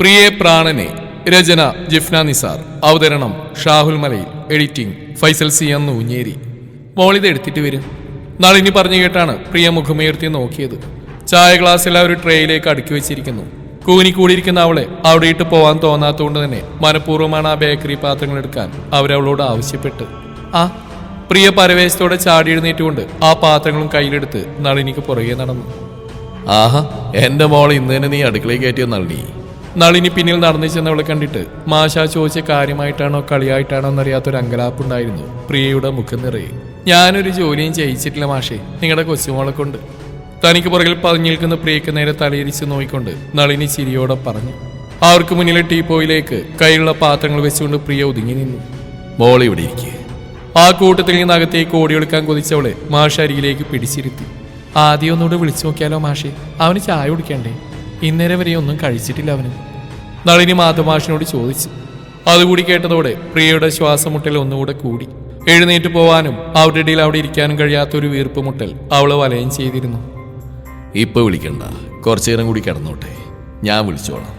പ്രിയെ പ്രാണനെ രചന ജിഫ്ന നിസാർ. അവതരണം Shahul Malayil. Editing Faisal C M Oonjeri മോളിത് എടുത്തിട്ട് വരും. നളിനി പറഞ്ഞു കേട്ടാണ് പ്രിയ മുഖമുയർത്തി നോക്കിയത്. ചായ ഗ്ലാസ്സിൽ ആ ഒരു ട്രേയിലേക്ക് അടുക്കി വെച്ചിരിക്കുന്നു. കൂനി കൂടിയിരിക്കുന്ന അവളെ അവിടെ ഇട്ട് പോവാൻ തോന്നാത്തതുകൊണ്ട് തന്നെ മനഃപൂർവമാണ് ആ ബേക്കറി പാത്രങ്ങൾ എടുക്കാൻ അവരവളോട് ആവശ്യപ്പെട്ട്. ആ പ്രിയ പരവേശത്തോടെ ചാടി എഴുന്നേറ്റുകൊണ്ട് ആ പാത്രങ്ങളും കയ്യിലെടുത്ത് നളിനിക്ക് പുറകെ നടന്നു. ആഹാ എന്റെ മോൾ ഇന്ന് തന്നെ നീ അടുക്കളയിൽ കയറ്റിയ നളിനി? നളിനി പിന്നിൽ നടന്നു ചെന്നവളെ കണ്ടിട്ട് മാഷ ചോദിച്ച കാര്യമായിട്ടാണോ കളിയായിട്ടാണോ എന്നറിയാത്തൊരു അങ്കലാപ്പുണ്ടായിരുന്നു പ്രിയയുടെ മുഖം നിറയെ. ഞാനൊരു ജോലിയും ചെയ്യിച്ചിട്ടില്ല മാഷേ. നിങ്ങളുടെ കൊച്ചുമോളെ കൊണ്ട് തനിക്ക് പുറകിൽ പതിഞ്ഞു നിൽക്കുന്ന പ്രിയക്ക് നേരെ തലയിരിച്ച് നോയിക്കൊണ്ട് നളിനി ചിരിയോടെ പറഞ്ഞു. അവർക്ക് മുന്നിലെ ടീപ്പോയിലേക്ക് കയ്യിലുള്ള പാത്രങ്ങൾ വെച്ചുകൊണ്ട് പ്രിയ ഒതുങ്ങി നിന്നു. മോൾ ഇവിടെ ഇരിക്കുക ആ കൂട്ടത്തിൽ നിന്ന് അകത്തേക്ക് ഓടിയെടുക്കാൻ കൊതിച്ചവളെ മാഷ അരികിലേക്ക് പിടിച്ചിരുത്തി. ആദ്യം ഒന്നുകൂടെ വിളിച്ചു നോക്കിയാലോ മാഷെ? അവന് ചായ കുടിക്കണ്ടേ? ഇന്നേരെ വരെ ഒന്നും കഴിച്ചിട്ടില്ല അവന്. നളിനി മാധമാഷിനോട് ചോദിച്ചു. അതുകൂടി കേട്ടതോടെ പ്രിയയുടെ ശ്വാസമുട്ടൽ ഒന്നുകൂടെ കൂടി. എഴുന്നേറ്റ് പോവാനും അവരുടെ ഇടയിൽ അവിടെ ഇരിക്കാനും കഴിയാത്ത ഒരു വീർപ്പ് മുട്ടൽ അവൾ വലയം ചെയ്തിരുന്നു. ഇപ്പൊ വിളിക്കണ്ട. കുറച്ചു നേരം കൂടി കിടന്നോട്ടെ. ഞാൻ വിളിച്ചോളാം.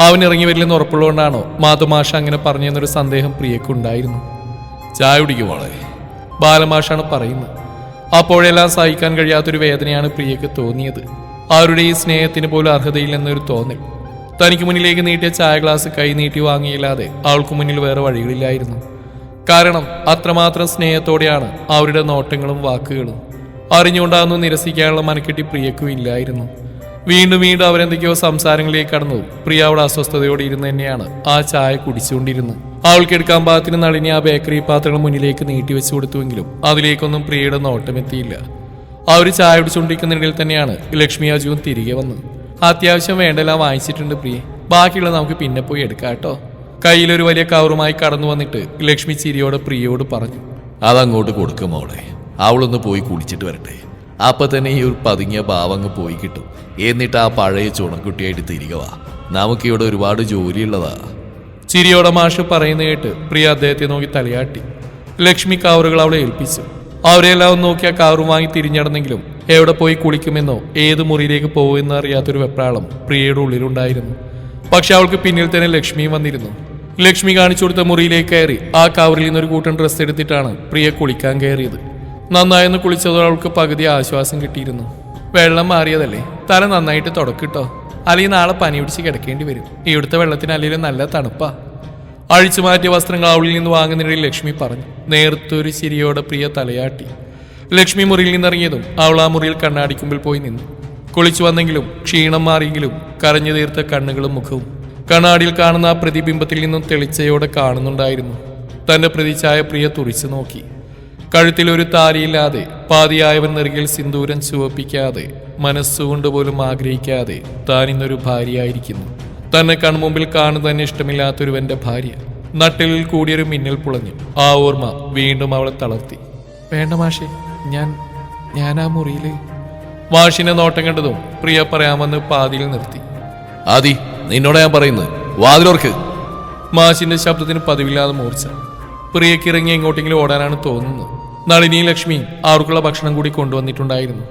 അവൻ ഇറങ്ങി വരില്ലെന്ന് ഉറപ്പുള്ളതുകൊണ്ടാണോ മാധുമാഷ അങ്ങനെ പറഞ്ഞെന്നൊരു സന്ദേഹം പ്രിയക്കുണ്ടായിരുന്നു ചായ കുടിക്കുവാളെ ബാലമാഷാണ് പറയുന്നത്. അപ്പോഴെല്ലാം സഹിക്കാൻ കഴിയാത്തൊരു വേദനയാണ് പ്രിയക്ക് തോന്നിയത്. ഈ സ്നേഹത്തിന് പോലും അർഹതയില്ലെന്നൊരു തോന്നൽ. തനിക്ക് മുന്നിലേക്ക് നീട്ടിയ ചായ ഗ്ലാസ് കൈ നീട്ടി വാങ്ങിയില്ലാതെ അവൾക്ക് മുന്നിൽ വേറെ വഴികളില്ലായിരുന്നു. കാരണം അത്രമാത്രം സ്നേഹത്തോടെയാണ് അവരുടെ നോട്ടങ്ങളും വാക്കുകളും. അറിഞ്ഞുകൊണ്ടാണെന്ന് നിരസിക്കാനുള്ള മനക്കെട്ടി പ്രിയക്കും ഇല്ലായിരുന്നു. വീണ്ടും വീണ്ടും അവരെന്തൊക്കെയോ സംസാരങ്ങളിലേക്ക് കടന്നു. പ്രിയ അവിടെ അസ്വസ്ഥതയോടെ ഇരുന്ന് തന്നെയാണ് ആ ചായ കുടിച്ചുകൊണ്ടിരുന്നത്. അവൾക്ക് എടുക്കാൻ പാകത്തിന് നളിനി ആ ബേക്കറി പാത്രങ്ങൾ മുന്നിലേക്ക് നീട്ടി വെച്ചു കൊടുത്തുവെങ്കിലും അതിലേക്കൊന്നും പ്രിയയുടെ നോട്ടമെത്തിയില്ല അവർ ചായ കുടിച്ചുകൊണ്ടിരിക്കുന്നതിനിടയിൽ തന്നെയാണ് ലക്ഷ്മി അജുവും തിരികെ വന്നത്. അത്യാവശ്യം വേണ്ടെല്ലാം വാങ്ങിച്ചിട്ടുണ്ട് പ്രിയെ. ബാക്കിയുള്ള നമുക്ക് പിന്നെ പോയി എടുക്കാം കേട്ടോ. കയ്യിലൊരു വലിയ കവറുമായി കടന്നു വന്നിട്ട് ലക്ഷ്മി ചിരിയോടെ പ്രിയയോട് പറഞ്ഞു അതങ്ങോട്ട് കൊടുക്കും മോളെ. അവളൊന്ന് പോയി കുളിച്ചിട്ട് വരട്ടെ. അപ്പൊ തന്നെ ഈ ഒരു പതുങ്ങിയ ഭാവങ്ങ് പോയി കിട്ടും. എന്നിട്ട് ആ പഴയ ചുണക്കുട്ടിയായിട്ട് തിരികെ വാ. നമുക്കിവിടെ ഒരുപാട് ജോലിയുള്ളതാ. ചിരിയോടെ മാഷ് പറയുന്ന കേട്ട് പ്രിയ അദ്ദേഹത്തെ നോക്കി തലയാട്ടി. ലക്ഷ്മി കവറുകൾ അവളെ ഏൽപ്പിച്ചു. അവരെല്ലാം നോക്കി ആ കാറും വാങ്ങി തിരിഞ്ഞടന്നെങ്കിലും എവിടെ പോയി കുളിക്കുമെന്നോ ഏത് മുറിയിലേക്ക് പോകുമെന്നോ അറിയാത്തൊരു വെപ്രാളം പ്രിയയുടെ ഉള്ളിലുണ്ടായിരുന്നു. പക്ഷെ അവൾക്ക് പിന്നിൽ തന്നെ ലക്ഷ്മിയും വന്നിരുന്നു. ലക്ഷ്മി കാണിച്ചു കൊടുത്ത മുറിയിലേക്ക് കയറി ആ കവറിൽ നിന്നൊരു കൂട്ടം ഡ്രസ്സ് എടുത്തിട്ടാണ് പ്രിയ കുളിക്കാൻ കയറിയത്. നന്നായെന്ന് കുളിച്ചതോടെ അവൾക്ക് പകുതി ആശ്വാസം കിട്ടിയിരുന്നു. വെള്ളം മാറിയതല്ലേ? തല നന്നായിട്ട് തുടക്കിട്ടോ അല്ലെങ്കിൽ നാളെ പനി പിടിച്ച് കിടക്കേണ്ടി വരും. ഇവിടുത്തെ വെള്ളത്തിന് അല്ലെങ്കിൽ നല്ല തണുപ്പാ. അഴിച്ചു മാറ്റിയ വസ്ത്രങ്ങൾ അവളിൽ നിന്ന് വാങ്ങുന്നതിനിടയിൽ ലക്ഷ്മി പറഞ്ഞു നേർത്തൊരു ചിരിയോടെ പ്രിയ തലയാട്ടി. ലക്ഷ്മി മുറിയിൽ നിന്നിറങ്ങിയതും അവൾ ആ മുറിയിൽ കണ്ണാടിക്കുമ്പിൽ പോയി നിന്നു. കുളിച്ചു വന്നെങ്കിലും ക്ഷീണം മാറിയെങ്കിലും കരഞ്ഞു തീർത്ത കണ്ണുകളും മുഖവും. കണ്ണാടിയിൽ കാണുന്ന ആ പ്രതിബിംബത്തിൽ നിന്നും തെളിച്ചയോടെ കാണുന്നുണ്ടായിരുന്നു. തന്റെ പ്രതിച്ഛായ പ്രിയ തുറിച്ചു നോക്കി. കഴുത്തിൽ ഒരു താലിയില്ലാതെ പാതിയായവൻ നെറുകിൽ സിന്ദൂരം ചുവപ്പിക്കാതെ മനസ്സുകൊണ്ട് പോലും ആഗ്രഹിക്കാതെ താൻ ഇന്നൊരു ഭാര്യയായിരിക്കുന്നു. തന്നെ കൺമുമ്പിൽ കാണുന്നത് തന്നെ ഇഷ്ടമില്ലാത്തൊരുവന്റെ ഭാര്യ. നട്ടിലിൽ കൂടിയൊരു മിന്നൽ പുളഞ്ഞു. ആ ഓർമ്മ വീണ്ടും അവളെ തളർത്തി. വേണ്ട മാഷെ ഞാൻ ഞാൻ ആ മുറിയിൽ മാഷിനെ നോട്ടം കണ്ടതും പ്രിയ പറയാമെന്ന് പാതിയിൽ നിർത്തി. ആദി നിന്നോട് ഞാൻ പറയുന്നത്. വാതിലോർക്ക്. മാഷിന്റെ ശബ്ദത്തിന് പതിവില്ലാതെ മൂർച്ച. പ്രിയക്ക് ഇറങ്ങി എങ്ങോട്ടെങ്കിലും ഓടാനാണ് തോന്നുന്നത്. നളിനിയും ലക്ഷ്മി അവർക്കുള്ള ഭക്ഷണം കൂടി കൊണ്ടുവന്നിട്ടുണ്ടായിരുന്നു.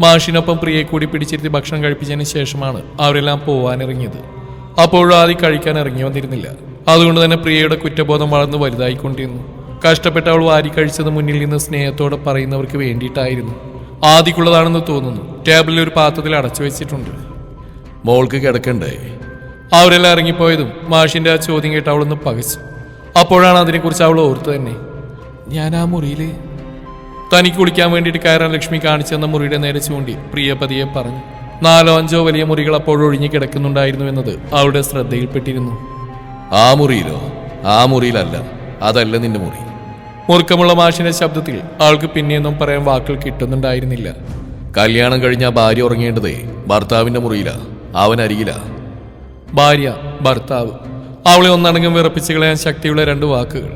മാഷിനൊപ്പം പ്രിയയെ കൂടി പിടിച്ചിരുത്തി ഭക്ഷണം കഴിപ്പിച്ചതിന് ശേഷമാണ് അവരെല്ലാം പോവാനിറങ്ങിയത്. അപ്പോഴും ആദ്യം കഴിക്കാൻ ഇറങ്ങി വന്നിരുന്നില്ല. അതുകൊണ്ട് തന്നെ പ്രിയയുടെ കുറ്റബോധം വളർന്ന് വലുതായിക്കൊണ്ടിരുന്നു. കഷ്ടപ്പെട്ട അവൾ വാരി കഴിച്ചത് മുന്നിൽ നിന്ന് സ്നേഹത്തോടെ പറയുന്നവർക്ക് വേണ്ടിയിട്ടായിരുന്നു. ആദിക്കുള്ളതാണെന്ന് തോന്നുന്നു. ടേബിളിൽ ഒരു പാത്രത്തിൽ അടച്ചു വെച്ചിട്ടുണ്ട്. മോൾക്ക് കിടക്കണ്ടേ? അവരെല്ലാം ഇറങ്ങിപ്പോയതും മാഷിന്റെ ആ ചോദ്യം കേട്ട് അവളൊന്ന് പകച്ചു. അപ്പോഴാണ് അതിനെക്കുറിച്ച് അവൾ ഓർത്തു തന്നെ. ഞാൻ ആ മുറിയിൽ തനിക്ക് കുളിക്കാൻ വേണ്ടിയിട്ട് കയറാൻ ലക്ഷ്മി കാണിച്ചെന്ന മുറിയുടെ നേരെ ചൂണ്ടി പ്രിയപതിയെ പറഞ്ഞു. നാലോ അഞ്ചോ വലിയ മുറികൾ അപ്പോഴും ഒഴിഞ്ഞു കിടക്കുന്നുണ്ടായിരുന്നു എന്നത് അവളുടെ ശ്രദ്ധയിൽപ്പെട്ടിരുന്നു. ആ മുറിയിലോ? ആ മുറിയിലല്ല. അതല്ല നിന്റെ മുറി. മുറുക്കമുള്ള മാഷിന്റെ ശബ്ദത്തിൽ അവൾക്ക് പിന്നെയൊന്നും പറയാൻ വാക്കുകൾ കിട്ടുന്നുണ്ടായിരുന്നില്ല. കല്യാണം കഴിഞ്ഞ ഭാര്യ ഉറങ്ങേണ്ടതേ? ഭർത്താവിന്റെ മുറിയിലാ? അവൻ അരികിലാ? ഭാര്യ ഭർത്താവ്. അവളെ ഒന്നടങ്കം വിറപ്പിച്ച് കളയാൻ ശക്തിയുള്ള രണ്ട് വാക്കുകൾ.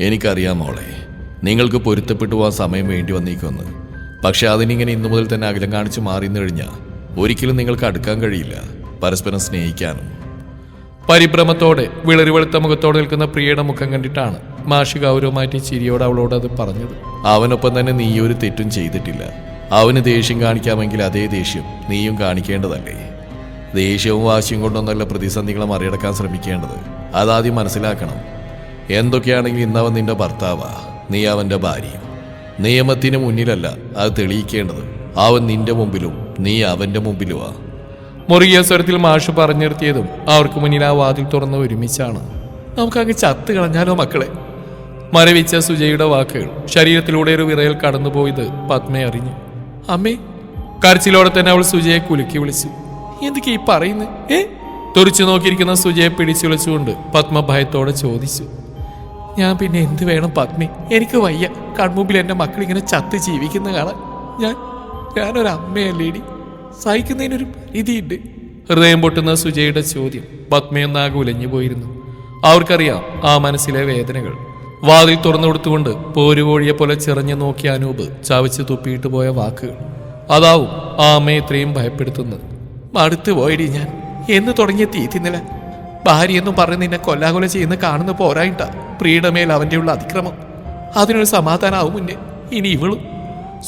എനിക്കറിയാം മോളെ. നിങ്ങൾക്ക് പൊരുത്തപ്പെട്ടു പോകാൻ സമയം വേണ്ടി വന്നേക്കുമെന്ന്. പക്ഷെ അതിനിങ്ങനെ ഇന്നു മുതൽ തന്നെ അകലം കാണിച്ച് മാറിയെന്ന് കഴിഞ്ഞാൽ ഒരിക്കലും നിങ്ങൾക്ക് അടുക്കാൻ കഴിയില്ല. പരസ്പരം സ്നേഹിക്കാനും. പരിഭ്രമത്തോടെ വിളറി വെളുത്ത മുഖത്തോടെ നിൽക്കുന്ന പ്രിയയുടെ മുഖം കണ്ടിട്ടാണ് മാഷി ഗൗരവമായിട്ട് ചിരിയോട് അവളോട് അത് പറഞ്ഞത്. അവനൊപ്പം തന്നെ നീ ഒരു തെറ്റും ചെയ്തിട്ടില്ല. അവന് ദേഷ്യം കാണിക്കാമെങ്കിൽ അതേ ദേഷ്യം നീയും കാണിക്കേണ്ടതല്ലേ? ദേഷ്യവും വാശിയും കൊണ്ടൊന്നല്ല പ്രതിസന്ധികളെ മറികടക്കാൻ ശ്രമിക്കേണ്ടത്. അതാദ്യം മനസ്സിലാക്കണം. എന്തൊക്കെയാണെങ്കിൽ ഇന്നവൻ നിന്റെ ഭർത്താവാ. നീ അവന്റെ ഭാര്യയും നിയമത്തിന് മുന്നിലല്ല അത് തെളിയിക്കേണ്ടത്. അവൻ നിന്റെ മുമ്പിലും നീ അവന്റെ വാ. മുറുകിയ സ്വരത്തിൽ മാഷ് പറഞ്ഞു നിർത്തിയതും അവർക്ക് മുന്നിൽ ആ വാതിൽ തുറന്ന് ഒരുമിച്ചാണ്. നമുക്കങ്ങ് ചത്ത് കളഞ്ഞാലോ മക്കളെ? മരവിച്ച സുജയുടെ വാക്കുകൾ ശരീരത്തിലൂടെ ഒരു വിറയൽ കടന്നുപോയത് പത്മയെ അറിഞ്ഞു. അമ്മേ കരച്ചിലോടെ തന്നെ അവൾ സുജയെ കുലുക്കി വിളിച്ചു. എന്തൊക്കെ ഈ പറയുന്നത് ഏ? തുറച്ചു നോക്കിയിരിക്കുന്ന സുജയെ പിടിച്ചു വിളിച്ചുകൊണ്ട് പത്മ ഭയത്തോടെ ചോദിച്ചു. ഞാൻ പിന്നെ എന്ത് വേണം പത്മി? എനിക്ക് വയ്യ. കൺമുമ്പിൽ എന്റെ മക്കൾ ഇങ്ങനെ ചത്ത് ജീവിക്കുന്ന കാണാൻ. ഞാൻ ഞാനൊരു അമ്മയല്ലേടി സഹിക്കുന്നതിനൊരു പരിധിയുണ്ട്. ഹൃദയം പൊട്ടുന്ന സുജയുടെ ചോദ്യം പത്മയൊന്നാകെ ഉലഞ്ഞു പോയിരുന്നു. അവർക്കറിയാം ആ മനസ്സിലെ വേദനകൾ. വാതിൽ തുറന്നു കൊടുത്തുകൊണ്ട് പോരുകോഴിയെ പോലെ ചിറഞ്ഞു നോക്കിയ അനൂപ് ചവച്ച് തുപ്പിയിട്ട് പോയ വാക്കുകൾ. അതാവും ആ അമ്മയെ ഇത്രയും ഭയപ്പെടുത്തുന്നത്. മടുത്തു പോയടി ഞാൻ. എന്ന് തുടങ്ങിയ തീ തിന്നല ഭാര്യ എന്നും പറഞ്ഞ് നിന്നെ കൊല്ലാകൊല ചെയ്യുന്ന കാണുന്ന പോരായിട്ടാ പ്രിയുടെ മേൽ അവന്റെ ഉള്ള അതിക്രമം. അതിനൊരു സമാധാനാവും മുന്നേ. ഇനി ഇവളും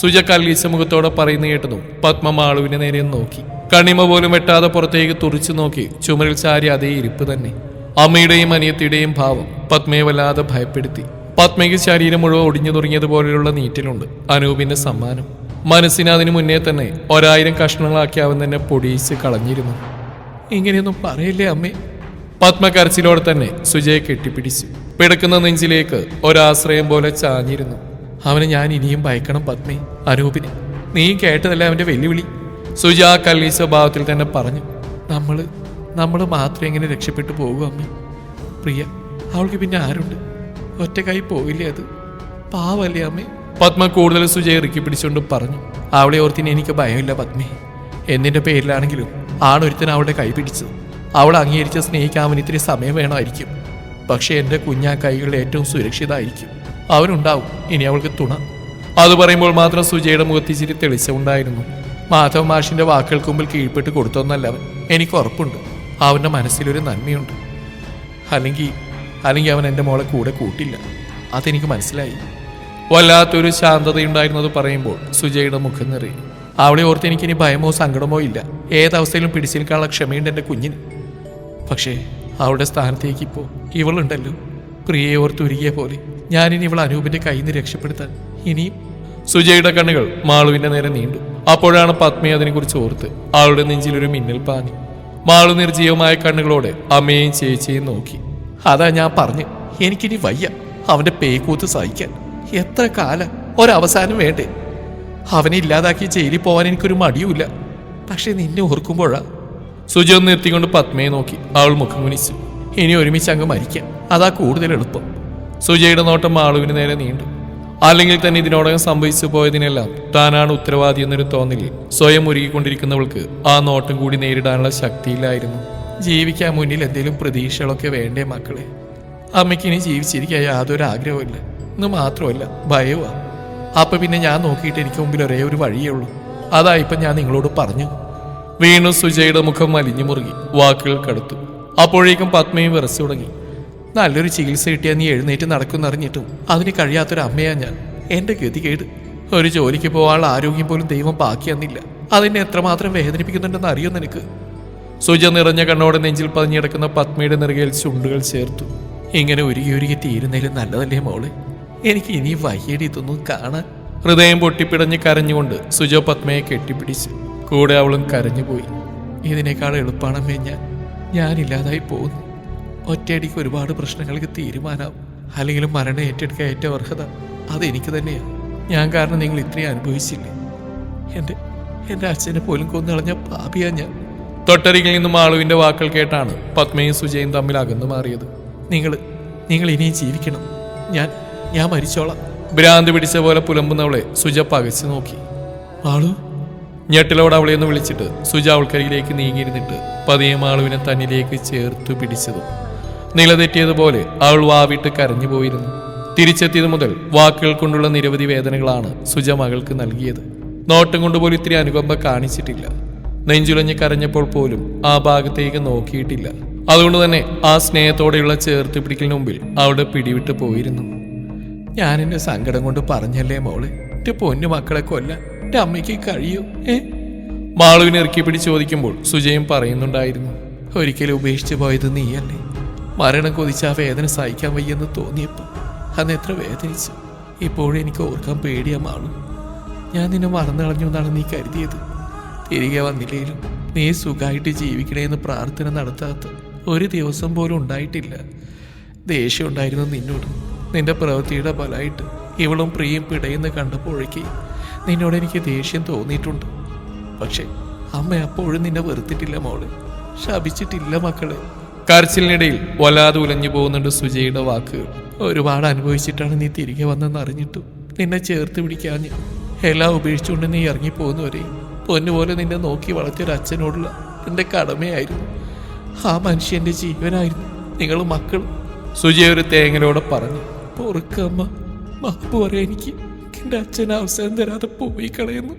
സുജ ഈ മുഖത്തോടെ പറയുന്ന കേട്ടതും പത്മ മാളുവിനെ നേരെ നോക്കി. കണിമ പോലും വെട്ടാതെ പുറത്തേക്ക് തുറിച്ചു നോക്കി ചുമരിൽ ചാരി അതേ ഇരിപ്പ് തന്നെ. അമ്മയുടെയും അനിയത്തിയുടെയും ഭാവം പത്മയെ വല്ലാതെ ഭയപ്പെടുത്തി. പത്മയ്ക്ക് ശരീരം മുഴുവൻ ഒടിഞ്ഞു തുടങ്ങിയതുപോലെയുള്ള നീറ്റിലുണ്ട്. അനൂപിന്റെ സമ്മാനം. മനസ്സിന് അതിനു മുന്നേ തന്നെ ഒരായിരം കഷ്ണങ്ങളാക്കി അവൻ തന്നെ പൊടിയിച്ച് കളഞ്ഞിരുന്നു. ഇങ്ങനെയൊന്നും പറയില്ലേ അമ്മേ? പത്മ കരച്ചിലോടെ തന്നെ സുജയെ കെട്ടിപ്പിടിച്ചു. പിടക്കുന്ന നെഞ്ചിലേക്ക് ഒരാശ്രയം പോലെ ചാഞ്ഞിരുന്നു. അവനെ ഞാൻ ഇനിയും ഭയക്കണം പത്മി അനൂപിനെ നീ കേട്ടതല്ലേ അവന്റെ വെല്ലുവിളി? സുജാ കല്ലി സ്വഭാവത്തിൽ തന്നെ പറഞ്ഞു നമ്മൾ നമ്മൾ മാത്രം എങ്ങനെ രക്ഷപ്പെട്ടു പോകും അമ്മ? പ്രിയ അവൾക്ക് പിന്നെ ആരുണ്ട്? ഒറ്റക്കായി പോയില്ലേ അത്? പാവല്ലേ അമ്മേ? പത്മ കൂടുതൽ സുജയെ ഇറുക്കി പിടിച്ചുകൊണ്ട് പറഞ്ഞു അവളെ ഓർത്തിന് എനിക്ക് ഭയമില്ല പത്മി എന്നിന്റെ പേരിലാണെങ്കിലും ആണൊരുത്തൻ അവളുടെ കൈ പിടിച്ചത് അവൾ അംഗീകരിച്ച സ്നേഹിക്കാൻ അവന് ഇത്തിരി സമയം വേണമായിരിക്കും. പക്ഷേ എന്റെ കുഞ്ഞാ കൈകൾ ഏറ്റവും സുരക്ഷിതമായിരിക്കും. അവനുണ്ടാവും. ഇനി അവൾക്ക് തുണ. അത് പറയുമ്പോൾ മാത്രം സുജയുടെ മുഖത്ത് ഇച്ചിരി തെളിച്ചമുണ്ടായിരുന്നു മാധവ മാഷിന്റെ വാക്കുകൾക്ക് മുമ്പിൽ കീഴ്പ്പെട്ട് കൊടുത്തൊന്നല്ല അവൻ. എനിക്ക് ഉറപ്പുണ്ട്. അവന്റെ മനസ്സിലൊരു നന്മയുണ്ട്. അല്ലെങ്കിൽ അല്ലെങ്കിൽ അവൻ എന്റെ മോളെ കൂടെ കൂട്ടില്ല. അതെനിക്ക് മനസ്സിലായി. വല്ലാത്തൊരു ശാന്തതയുണ്ടായിരുന്നത് പറയുമ്പോൾ സുജയുടെ മുഖം നിറയും. അവളെ ഓർത്ത് എനിക്കിനി ഭയമോ സങ്കടമോ ഇല്ല. ഏതവസ്ഥയിലും പിടിച്ചു നിൽക്കാനുള്ള ക്ഷമയുണ്ട് എന്റെ കുഞ്ഞിന്. പക്ഷേ അവളുടെ സ്ഥാനത്തേക്ക് ഇപ്പോൾ ഇവളുണ്ടല്ലോ. പ്രിയയെ ഓർത്ത് ഉരുകിയ പോലെ. ഞാനിനി ഇവൾ അനൂപിന്റെ കയ്യിൽ നിന്ന് രക്ഷപ്പെടുത്താൻ ഇനിയും സുജയുടെ കണ്ണുകൾ മാളുവിന്റെ നേരെ നീണ്ടു. അപ്പോഴാണ് പത്മി അതിനെക്കുറിച്ച് ഓർത്ത് ആളുടെ നെഞ്ചിലൊരു മിന്നൽ പാഞ്ഞു. മാളു നിർജീവമായ കണ്ണുകളോടെ അമ്മയെയും ചേച്ചിയും നോക്കി. അതാ ഞാൻ പറഞ്ഞു എനിക്കിനി വയ്യ അവന്റെ പേക്കൂത്ത് സഹിക്കാൻ. എത്ര കാലം ഒരവസാനം വേണ്ടേ? അവനെ ഇല്ലാതാക്കി ജയിലിൽ പോകാൻ എനിക്കൊരു മടിയുമില്ല. പക്ഷെ നിന്നെ ഓർക്കുമ്പോഴാ. സുജ ഒന്ന് നിർത്തിക്കൊണ്ട് പത്മയെ നോക്കി. അവൾ മുഖം കുനിച്ചു. ഇനി ഒരുമിച്ച് അങ്ങ് മരിക്കാം. അതാ കൂടുതൽ എളുപ്പം. സുജയുടെ നോട്ടം മാളുവിന് നേരെ നീണ്ടു. അല്ലെങ്കിൽ തന്നെ ഇതിനോടകം സംഭവിച്ചു പോയതിനെല്ലാം താനാണ് ഉത്തരവാദി എന്നൊരു തോന്നലിൽ സ്വയം ഒരുക്കിക്കൊണ്ടിരിക്കുന്നവൾക്ക് ആ നോട്ടം കൂടി നേരിടാനുള്ള ശക്തിയില്ലായിരുന്നു. ജീവിക്കാൻ മുന്നിൽ എന്തെങ്കിലും പ്രതീക്ഷകളൊക്കെ വേണ്ടേ മക്കളെ? അമ്മയ്ക്ക് ഇനി ജീവിച്ചിരിക്കാൻ യാതൊരു ആഗ്രഹമില്ല എന്ന് മാത്രമല്ല ഭയവാ അപ്പൊ പിന്നെ ഞാൻ നോക്കിയിട്ട് എനിക്ക് മുമ്പിൽ ഒരേ ഒരു വഴിയേ ഉള്ളൂ. അതാ ഞാൻ നിങ്ങളോട് പറഞ്ഞു. വീണു സുജയുടെ മുഖം മലിഞ്ഞു മുറുകി വാക്കുകൾ കടുത്തു. അപ്പോഴേക്കും പത്മയും വിറച്ചു തുടങ്ങി. നല്ലൊരു ചികിത്സ കിട്ടിയാൽ നീ എഴുന്നേറ്റ് നടക്കുന്നറിഞ്ഞിട്ടും അതിന് കഴിയാത്തൊരു അമ്മയാ ഞാൻ. എന്റെ ഗതികേട്. ഒരു ജോലിക്ക് പോകാനുള്ള ആരോഗ്യം പോലും ദൈവം ബാക്കിയെന്നില്ല അതിനെ എത്രമാത്രം വേദനിപ്പിക്കുന്നുണ്ടെന്ന് അറിയോ നിനക്ക്? സുജ നിറഞ്ഞ കണ്ണോടെ നെഞ്ചിൽ പതിഞ്ഞിടക്കുന്ന പത്മിയുടെ നിറകയിൽ ചുണ്ടുകൾ ചേർത്തു. ഇങ്ങനെ ഉരുകി ഉരുകി തീരുന്നതിലും നല്ലതല്ലേ മോൾ? എനിക്ക് ഇനി വയ്യടി ഇതൊന്നും കാണാൻ. ഹൃദയം പൊട്ടിപ്പിടഞ്ഞ് കരഞ്ഞുകൊണ്ട് സുജ പത്മയെ കെട്ടിപ്പിടിച്ച് കൂടെ അവളും കരഞ്ഞുപോയി. ഇതിനേക്കാൾ എളുപ്പമാണമ്മേ ഞാൻ. ഞാനില്ലാതായി പോകുന്നു. ഒറ്റയടിക്ക് ഒരുപാട് പ്രശ്നങ്ങൾക്ക് തീരുമാനാവും. അല്ലെങ്കിൽ മരണം ഏറ്റെടുക്കാൻ ഏറ്റവും അർഹത അതെനിക്ക് തന്നെയാണ്. ഞാൻ കാരണം നിങ്ങൾ ഇത്രയും അനുഭവിച്ചില്ലേ? എന്റെ എന്റെ അച്ഛനെ പോലും കൊന്നളഞ്ഞ പാപിയാ ഞാൻ. തൊട്ടരികിൽ നിന്നും ആളുവിന്റെ വാക്കുകൾ കേട്ടാണ് പത്മയും സുജയും തമ്മിൽ അകന്നു മാറിയത്. നിങ്ങൾ നിങ്ങൾ ഇനിയും ജീവിക്കണം. ഞാൻ ഞാൻ മരിച്ചോളാം. ഭ്രാന്ത് പിടിച്ച പോലെ പുലമ്പുന്നവളെ സുജ പകച്ചു നോക്കി. ആളു? ഞെട്ടിലോട് അവളെ ഒന്ന് വിളിച്ചിട്ട് സുജ അവൾക്കരികിലേക്ക് നീങ്ങിയിരുന്നിട്ട് പതിയെ മാളുവിനെ തന്നിലേക്ക് ചേർത്തു പിടിച്ചതും. നിലതെറ്റിയതുപോലെ അവൾ വാവിട്ട് കരഞ്ഞു പോയിരുന്നു. തിരിച്ചെത്തിയത് മുതൽ വാക്കുകൾ കൊണ്ടുള്ള നിരവധി വേദനകളാണ് സുജ മകൾക്ക് നൽകിയത്. നോട്ടം കൊണ്ടുപോലും ഇത്തിരി അനുകമ്പ കാണിച്ചിട്ടില്ല. നെഞ്ചുലഞ്ഞ് കരഞ്ഞപ്പോൾ പോലും ആ ഭാഗത്തേക്ക് നോക്കിയിട്ടില്ല. അതുകൊണ്ട് തന്നെ ആ സ്നേഹത്തോടെയുള്ള ചേർത്ത് പിടിക്കലിന് മുമ്പിൽ അവിടെ പിടിവിട്ട് പോയിരുന്നു. ഞാൻ എന്റെ സങ്കടം കൊണ്ട് പറഞ്ഞല്ലേ മോളെ? എന്റെ പൊന്നു മക്കളെ കൊല്ല. എന്റെ അമ്മയ്ക്ക് കഴിയൂ ഏ? മാളുവിനെ ഇറക്കി പിടിച്ച് ചോദിക്കുമ്പോൾ സുജയും പറയുന്നുണ്ടായിരുന്നു. ഒരിക്കലും ഉപേക്ഷിച്ചു പോയത് നീയല്ലേ? മരണം കൊതിച്ച് ആ വേദന സഹിക്കാൻ വയ്യെന്ന് തോന്നിയപ്പോൾ അന്ന് എത്ര വേദനിച്ചു. ഇപ്പോഴും എനിക്ക് ഓർക്കാൻ പേടിയമാണ്. ഞാൻ നിന്നെ മറന്നളഞ്ഞു എന്നാണ് നീ കരുതിയത്. തിരികെ വന്നില്ലെങ്കിലും നീ സുഖമായിട്ട് ജീവിക്കണേന്ന് പ്രാർത്ഥന നടത്താത്ത ഒരു ദിവസം പോലും ഉണ്ടായിട്ടില്ല. ദേഷ്യം ഉണ്ടായിരുന്നു നിന്നോട് നിന്റെ പ്രവൃത്തിയുടെ ഫലമായിട്ട് ഇവളും പ്രിയും പിടയെന്ന് കണ്ടപ്പോഴേക്ക് നിന്നോട് എനിക്ക് ദേഷ്യം തോന്നിയിട്ടുണ്ട്. പക്ഷേ അമ്മ അപ്പോഴും നിന്നെ വെറുത്തിട്ടില്ല മോൾ. ശപിച്ചിട്ടില്ല മക്കളെ. കരച്ചിലിനിടയിൽ വല്ലാതെ ഉലഞ്ഞു പോകുന്നുണ്ട് സുജയുടെ വാക്കുകൾ ഒരുപാട് അനുഭവിച്ചിട്ടാണ് നീ തിരികെ വന്നെന്ന് അറിഞ്ഞിട്ടു. നിന്നെ ചേർത്ത് പിടിക്കാഞ്ഞ് എല്ലാം ഉപേക്ഷിച്ചുകൊണ്ട് നീ ഇറങ്ങിപ്പോകുന്നവരെ പൊന്നുപോലെ നിന്നെ നോക്കി വളർത്തിയൊരു അച്ഛനോടുള്ള എന്റെ കടമയായിരുന്നു. ആ മനുഷ്യന്റെ ജീവനായിരുന്നു. നിങ്ങൾ മക്കൾ സുജയ ഒരു തേങ്ങലോടെ പറഞ്ഞു പൊറുക്കമ്മ മാപ്പ് പറയാൻ എനിക്ക്. എന്റെ അച്ഛൻ അവസരം തരാതെ പോയി കളയുന്നു.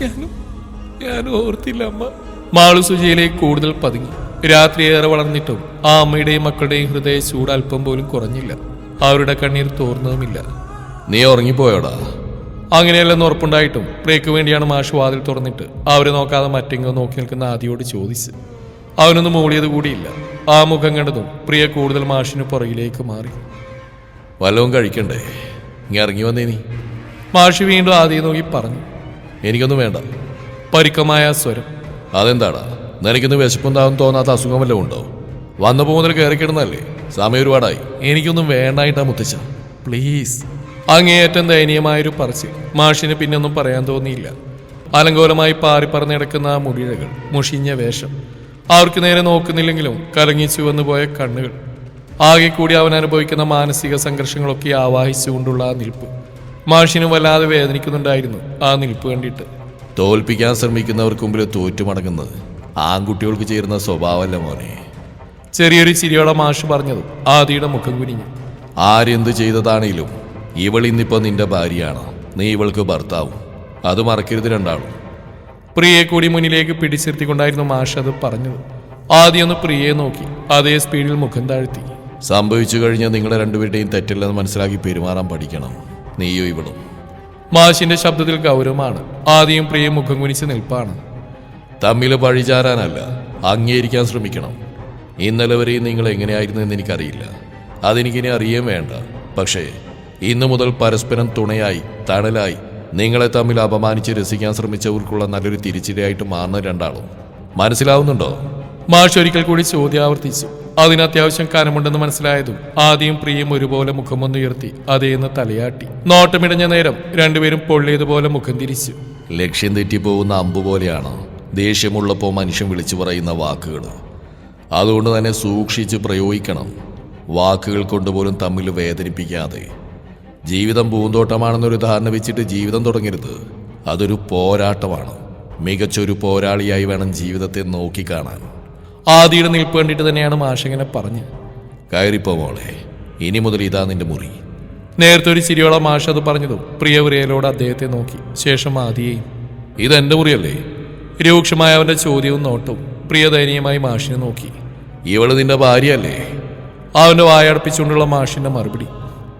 ഞാനും ഞാനും ഓർത്തില്ല അമ്മ. മാളു സുജയിലേക്ക് കൂടുതൽ പതുങ്ങി. രാത്രി ഏറെ വളർന്നിട്ടും ആ അമ്മയുടെയും മക്കളുടെയും ഹൃദയ ചൂട് അല്പം പോലും കുറഞ്ഞില്ല. അവരുടെ കണ്ണീർ തോർന്നതുമില്ല. നീ ഉറങ്ങിപ്പോയോടാ? അങ്ങനെയല്ലെന്ന് ഉറപ്പുണ്ടായിട്ടും പ്രിയക്ക് വേണ്ടിയാണ് മാഷ് വാതിൽ തുറന്നിട്ട് അവരെ നോക്കാതെ മറ്റെങ്ങോ നോക്കി നിൽക്കുന്ന ആദിയോട് ചോദിച്ച് അവനൊന്നും മൂളിയത് കൂടിയില്ല. ആ മുഖം കണ്ടതും പ്രിയ കൂടുതൽ മാഷിന് പുറകിലേക്ക് മാറി. വല്ലതും കഴിക്കണ്ടേ? ഇങ്ങ ഇറങ്ങി വന്നേ നീ. മാഷി വീണ്ടും ആദ്യം നോക്കി പറഞ്ഞു. എനിക്കൊന്നും വേണ്ട. പരുക്കമായ സ്വരം. അതെന്താടാ? നിനക്കിന്ന് വിശപ്പുണ്ടാകും തോന്നാത്ത അസുഖം വല്ലതും ഉണ്ടോ? വന്നു മുതൽ കയറി കിടന്നല്ലേ സമയം ഒരുപാടായി. എനിക്കൊന്നും വേണ്ടായിട്ടാ മുത്തച്ഛ. പ്ലീസ്. അങ്ങേയറ്റം ദയനീയമായൊരു പറച്ചിൽ. മാഷിന് പിന്നെ ഒന്നും പറയാൻ തോന്നിയില്ല. അലങ്കോലമായി പാറി പറന്നിടക്കുന്ന ആ മുടിഴകൾ മുഷിഞ്ഞ വേഷം. അവർക്ക് നേരെ നോക്കുന്നില്ലെങ്കിലും കലങ്ങി ചുവന്നു പോയ കണ്ണുകൾ. ആകെ കൂടി അവൻ അനുഭവിക്കുന്ന മാനസിക സംഘർഷങ്ങളൊക്കെ ആവാഹിച്ചുകൊണ്ടുള്ള ആ നിൽപ്പ്. മാഷിന് വല്ലാതെ വേദനിക്കുന്നുണ്ടായിരുന്നു ആ നിൽപ്പ് കണ്ടിട്ട്. തോൽപ്പിക്കാൻ ശ്രമിക്കുന്നവർക്ക് മുമ്പിൽ തോറ്റുമടങ്ങുന്നത് ആൺകുട്ടികൾക്ക് ചേരുന്ന സ്വഭാവമല്ല മോനെ. ചെറിയൊരു ചിരിയോടെ മാഷ് പറഞ്ഞതും. ആദിയുടെ മുഖം കുനിഞ്ഞു. ആരെന്ത് ചെയ്തതാണേലും ഇവൾ ഇന്നിപ്പോ നിന്റെ ഭാര്യയാണ്. നീ ഇവൾക്ക് ഭർത്താവും. അത് മറക്കരുത് രണ്ടാളും. പ്രിയയെ കൂടി മുന്നിലേക്ക് പിടിച്ചിരുത്തിക്കൊണ്ടായിരുന്നു മാഷ് അത് പറഞ്ഞത്. ആദ്യം ഒന്ന് പ്രിയയെ നോക്കി. അതേ സ്പീഡിൽ മുഖം താഴ്ത്തി. സംഭവിച്ചു കഴിഞ്ഞാൽ നിങ്ങളുടെ രണ്ടുപേരുടെയും തെറ്റില്ലെന്ന് മനസ്സിലാക്കി പെരുമാറാൻ പഠിക്കണം. നീയോ ഇവളും. മാഷിന്റെ ശബ്ദത്തിൽ ഗൗരവമാണ്. ആദ്യം പ്രിയ മുഖം കുനിച്ച് നിൽപ്പാണ്. തമ്മിൽ പഴിചാരാനല്ല അംഗീകരിക്കാൻ ശ്രമിക്കണം. ഇന്നലെ വരെയും നിങ്ങൾ എങ്ങനെയായിരുന്നു എന്ന് എനിക്കറിയില്ല. അതെനിക്കിനി അറിയാൻ വേണ്ട. പക്ഷേ ഇന്നു മുതൽ പരസ്പരം തുണയായി തണലായി നിങ്ങളെ തമ്മിൽ അപമാനിച്ച് രസിക്കാൻ ശ്രമിച്ചവർക്കുള്ള നല്ലൊരു തിരിച്ചടിയായിട്ട് മാറുന്ന രണ്ടാളും. മനസ്സിലാവുന്നുണ്ടോ? മാഷ് ഒരിക്കൽ കൂടി ചോദ്യം ആവർത്തിച്ചു. അതിന് അത്യാവശ്യം കനമുണ്ടെന്ന് മനസ്സിലായതും ആദ്യം പ്രിയം ഒരുപോലെ മുഖമൊന്നുയർത്തി അതേന്ന് തലയാട്ടി. നോട്ടമിടഞ്ഞ നേരം രണ്ടുപേരും പൊള്ളിയതുപോലെ മുഖം തിരിച്ചു. ലക്ഷ്യം തെറ്റിപ്പോകുന്ന അമ്പ് പോലെയാണ് ദേഷ്യമുള്ളപ്പോൾ മനുഷ്യൻ വിളിച്ചു പറയുന്ന വാക്കുകൾ. അതുകൊണ്ട് തന്നെ സൂക്ഷിച്ച് പ്രയോഗിക്കണം. വാക്കുകൾ കൊണ്ടുപോലും തമ്മിൽ വേദനിപ്പിക്കാതെ. ജീവിതം പൂന്തോട്ടമാണെന്നൊരു ധാരണ വെച്ചിട്ട് ജീവിതം തുടങ്ങരുത്. അതൊരു പോരാട്ടമാണ്. മികച്ചൊരു പോരാളിയായി വേണം ജീവിതത്തെ നോക്കിക്കാണാൻ. ആദിയുടെ നിൽപ്പ് കണ്ടിട്ട് തന്നെയാണ് മാഷങ്ങനെ പറഞ്ഞ്. കയറിപ്പോ മോളെ ഇനി മുതൽ ഇതാ നിന്റെ മുറി. നേരത്തെ ഒരു ചിരിയോളം മാഷ് അത് പറഞ്ഞതും പ്രിയവരേലോട് അദ്ദേഹത്തെ നോക്കി. ശേഷം ആദിയെയും ഇതെന്റെ മുറിയല്ലേ? രൂക്ഷമായ അവന്റെ ചോദ്യവും നോട്ടും. പ്രിയ ദയനീയമായി മാഷിനെ നോക്കി. ഇവൾ നിന്റെ ഭാര്യയല്ലേ? അവന്റെ വായടപ്പിച്ചുകൊണ്ടുള്ള മാഷിന്റെ മറുപടി.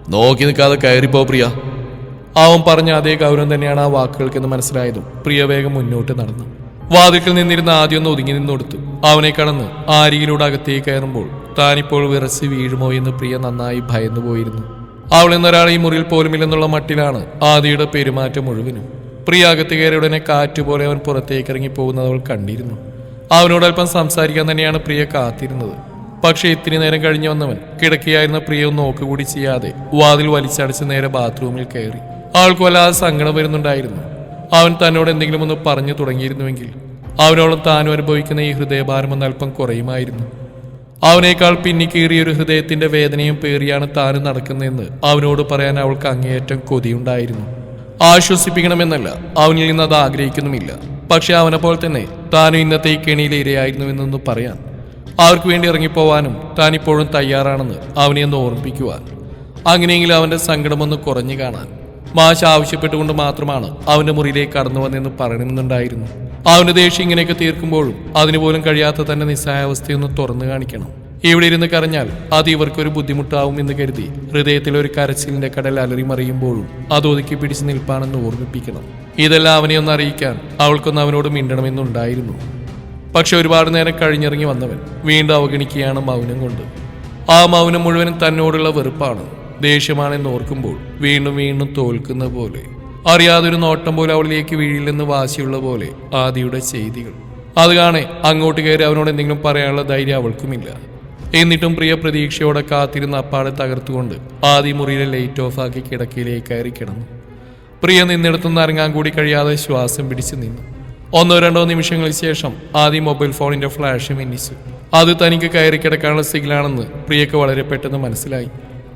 നോക്കി നിൽക്കാതെ കയറിപ്പോ പ്രിയ. അവൻ പറഞ്ഞ അതേ ഗൗരവം തന്നെയാണ് ആ വാക്കുകൾക്കെന്ന് മനസ്സിലായതും. പ്രിയ വേഗം മുന്നോട്ട് നടന്നു. വാതിൽക്കൽ നിന്നിരുന്ന ആദ്യം ഒന്ന് ഒതുങ്ങി നിന്നൊടുത്തു. അവനെ കടന്ന് ആരിയിലൂടെ അകത്തേക്ക് കയറുമ്പോൾ താനിപ്പോൾ വിറച്ച് വീഴുമോ എന്ന് പ്രിയ നന്നായി ഭയന്നു പോയിരുന്നു അവൾ എന്നൊരാൾ ഈ മുറിയിൽ പോലുമില്ലെന്നുള്ള മട്ടിലാണ് ആദിയുടെ പെരുമാറ്റം മുഴുവനും. പ്രിയ അകത്ത് കയറിയ ഉടനെ കാറ്റുപോലെ അവൻ പുറത്തേക്ക് ഇറങ്ങി പോകുന്നത് അവൾ കണ്ടിരുന്നു. അവനോട് അല്പം സംസാരിക്കാൻ തന്നെയാണ് പ്രിയ കാത്തിരുന്നത്. പക്ഷേ ഇത്തിരി നേരം കഴിഞ്ഞു വന്നവൻ കിടക്കിയായിരുന്ന പ്രിയ ഒന്ന് നോക്കുകൂടി ചെയ്യാതെ വാതിൽ വലിച്ചടച്ച് നേരെ ബാത്റൂമിൽ കയറി. അവൾക്ക് വല്ലാതെ സങ്കടം വരുന്നുണ്ടായിരുന്നു. അവൻ തന്നോട് എന്തെങ്കിലും ഒന്ന് പറഞ്ഞു തുടങ്ങിയിരുന്നുവെങ്കിൽ അവനോളം താനും അനുഭവിക്കുന്ന ഈ ഹൃദയഭാരം അല്പം കുറയുമായിരുന്നു. അവനേക്കാൾ പിന്നിക്കീറിയ ഒരു ഹൃദയത്തിന്റെ വേദനയും പേറിയാണ് താനും നടക്കുന്നതെന്ന് അവനോട് പറയാൻ അവൾക്ക് അങ്ങേയറ്റം കൊതിയുണ്ടായിരുന്നു. ആശ്വസിപ്പിക്കണമെന്നല്ല. അവനിൽ നിന്ന് അത് ആഗ്രഹിക്കുന്നുമില്ല. പക്ഷെ അവനെ പോലെ തന്നെ താൻ ഇന്നത്തെ ഈ കെണിയിലെ ഇരയായിരുന്നുവെന്നൊന്ന് പറയാൻ. അവർക്ക് വേണ്ടി ഇറങ്ങിപ്പോവാനും താൻ ഇപ്പോഴും തയ്യാറാണെന്ന് അവനെ ഒന്ന് ഓർമ്മിപ്പിക്കുവാൻ. അങ്ങനെയെങ്കിലും അവന്റെ സങ്കടമൊന്ന് കുറഞ്ഞു കാണാൻ. മാഷ് ആവശ്യപ്പെട്ടുകൊണ്ട് മാത്രമാണ് അവന്റെ മുറിയിലേക്ക് കടന്നു വന്നെന്ന് പറയണമെന്നുണ്ടായിരുന്നു. അവന്റെ ദേഷ്യം ഇങ്ങനെയൊക്കെ തീർക്കുമ്പോഴും അതിനുപോലും കഴിയാത്ത തന്റെ നിസ്സഹായാവസ്ഥയൊന്ന് തുറന്നു കാണിക്കണം. ഇവിടെ ഇരുന്ന് കരഞ്ഞാൽ അത് ഇവർക്കൊരു ബുദ്ധിമുട്ടാവും എന്ന് കരുതി ഹൃദയത്തിൽ ഒരു കരച്ചിലിന്റെ കടൽ അലറി മറിയുമ്പോഴും അത് ഒതുക്കി പിടിച്ച് നിൽപ്പാണെന്ന് ഓർമ്മിപ്പിക്കണം. ഇതെല്ലാം അവനെ ഒന്ന് അറിയിക്കാൻ അവൾക്കൊന്ന് അവനോട് മിണ്ടണമെന്നുണ്ടായിരുന്നു. പക്ഷെ ഒരുപാട് നേരം കഴിഞ്ഞിറങ്ങി വന്നവൻ വീണ്ടും അവഗണിക്കുകയാണ് മൗനം കൊണ്ട്. ആ മൗനം മുഴുവനും തന്നോടുള്ള വെറുപ്പാണ് ദേഷ്യമാണെന്ന് ഓർക്കുമ്പോൾ വീണ്ടും വീണ്ടും തോൽക്കുന്ന പോലെ. അറിയാതൊരു നോട്ടം പോലെ അവളിലേക്ക് വീഴില്ലെന്ന് വാശിയുള്ള പോലെ ആദിയുടെ ചെയ്തികൾ. അത് കാണെ അങ്ങോട്ട് കയറി അവനോട് എന്തെങ്കിലും പറയാനുള്ള ധൈര്യം അവൾക്കുമില്ല. എന്നിട്ടും പ്രിയ പ്രതീക്ഷയോടെ കാത്തിരുന്ന അപ്പാടെ തകർത്തുകൊണ്ട് ആദ്യ മുറിയിലെ ലൈറ്റ് ആക്കി കിടക്കയിലേക്ക് കയറി കിടന്നു. പ്രിയ നിന്നിടത്തുനിന്ന് ഇറങ്ങാൻ കൂടി കഴിയാതെ ശ്വാസം പിടിച്ചു നിന്നു. ഒന്നോ രണ്ടോ നിമിഷങ്ങൾക്ക് ശേഷം ആദ്യം മൊബൈൽ ഫോണിന്റെ ഫ്ലാഷ് മിന്നിച്ചു അത് തനിക്ക് കയറി കിടക്കാനുള്ള സിഗ്നലാണെന്ന് പ്രിയക്ക് വളരെ പെട്ടെന്ന് മനസ്സിലായി.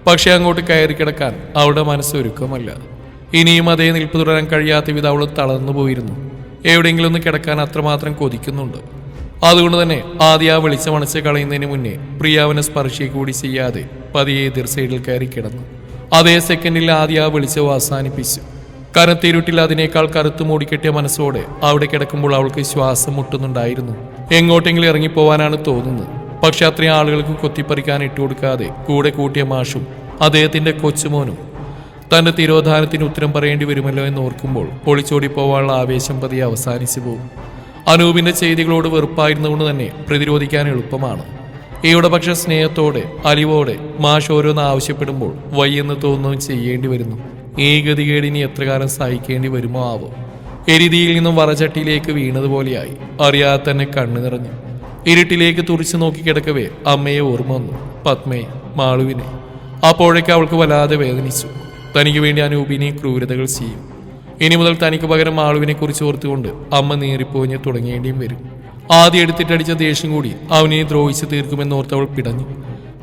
പക്ഷെ അങ്ങോട്ട് കയറി കിടക്കാൻ അവളുടെ മനസ്സ് ഒരുക്കമല്ല. ഇനിയും അതേ നിൽപ്പ് തുടരാൻ കഴിയാത്ത വിധം അവൾ തളർന്നു പോയിരുന്നു. എവിടെയെങ്കിലും ഒന്ന് കിടക്കാൻ അത്രമാത്രം കൊതിക്കുന്നുണ്ട്. അതുകൊണ്ട് തന്നെ ആദ്യ ആ വെളിച്ചമണച്ച് കളയുന്നതിന് മുന്നേ പ്രിയ അവനെ സ്പർശിക്കുക കൂടി ചെയ്യാതെ പതിയെ എതിർ സൈഡിൽ കയറി കിടന്നു. അതേ സെക്കൻഡിൽ ആദ്യ ആ വെളിച്ചവും അവസാനിപ്പിച്ചു. കനത്തിരുട്ടിൽ അതിനേക്കാൾ കറുത്ത് മൂടിക്കെട്ടിയ മനസ്സോടെ അവിടെ കിടക്കുമ്പോൾ അവൾക്ക് ശ്വാസം മുട്ടുന്നുണ്ടായിരുന്നു. എങ്ങോട്ടെങ്കിലും ഇറങ്ങിപ്പോവാനാണ് തോന്നുന്നത്. പക്ഷെ അത്രയും ആളുകൾക്ക് കൊത്തിപ്പറിക്കാൻ ഇട്ടുകൊടുക്കാതെ കൂടെ കൂട്ടിയ മാഷും അദ്ദേഹത്തിന്റെ കൊച്ചുമോനും തന്റെ തിരോധാനത്തിന് ഉത്തരം പറയേണ്ടി വരുമല്ലോ എന്ന് ഓർക്കുമ്പോൾ പൊളിച്ചോടി പോവാനുള്ള ആവേശം പതിയെ അവസാനിച്ചു പോകും. അനൂപിന്റെ ചെയ്തികളോട് വെറുപ്പായിരുന്നുകൊണ്ട് തന്നെ പ്രതിരോധിക്കാൻ എളുപ്പമാണ്. ഇയുടെ പക്ഷെ സ്നേഹത്തോടെ അലിവോടെ മാഷ് ഓരോന്ന് ആവശ്യപ്പെടുമ്പോൾ വയ്യെന്ന് തോന്നുകയും ചെയ്യേണ്ടി വരുന്നു. ഈ ഗതികേടിനി എത്ര കാലം സഹിക്കേണ്ടി വരുമോ ആവോ? എരിതിയിൽ നിന്നും വറചട്ടിയിലേക്ക് വീണതുപോലെയായി അറിയാതെ തന്നെ കണ്ണു നിറഞ്ഞു. ഇരുട്ടിലേക്ക് തുറിച്ചു നോക്കി കിടക്കവേ അമ്മയെ ഓർമ്മ വന്നു. പത്മയെ മാളുവിനെ. അപ്പോഴേക്ക് അവൾക്ക് വല്ലാതെ വേദനിച്ചു. തനിക്ക് വേണ്ടി അനൂപിനെ ക്രൂരതകൾ ചെയ്യും. ഇനി മുതൽ തനിക്ക് പകരം ആളുവിനെ കുറിച്ച് ഓർത്തുകൊണ്ട് അമ്മ നീറിപ്പോഞ്ഞ് തുടങ്ങേണ്ടിയും വരും. ആദ്യം എടുത്തിട്ടടിച്ച ദേഷ്യം കൂടി അവനെ ദ്രോഹിച്ച് തീർക്കുമെന്ന് ഓർത്തവൾ പിടഞ്ഞു.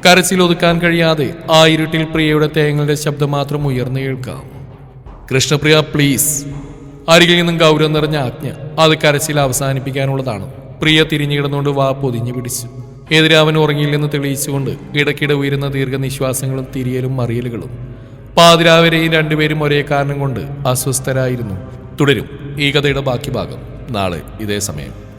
കരച്ചിൽ ഒതുക്കാൻ കഴിയാതെ ആ ഇരുട്ടിൽ പ്രിയയുടെ തേങ്ങളുടെ ശബ്ദം മാത്രം ഉയർന്നു കേൾക്കാം. കൃഷ്ണപ്രിയ പ്ലീസ്. അരികിൽ നിന്നും ഗൗരവം നിറഞ്ഞ ആജ്ഞ അത് കരച്ചിൽ അവസാനിപ്പിക്കാനുള്ളതാണ്. പ്രിയ തിരിഞ്ഞു കിടന്നുകൊണ്ട് വാ പൊതിഞ്ഞു പിടിച്ചു. എതിരെ അവൻ ഉറങ്ങിയില്ലെന്ന് തെളിയിച്ചുകൊണ്ട് ഇടയ്ക്കിടെ ഉയരുന്ന ദീർഘനിശ്വാസങ്ങളും തിരിയലും മറിയലുകളും പാതിരാവരെയും രണ്ടുപേരും ഒരേ കാരണം കൊണ്ട് അസ്വസ്ഥരായിരുന്നു. തുടരും. ഈ കഥയുടെ ബാക്കി ഭാഗം നാളെ ഇതേ സമയം.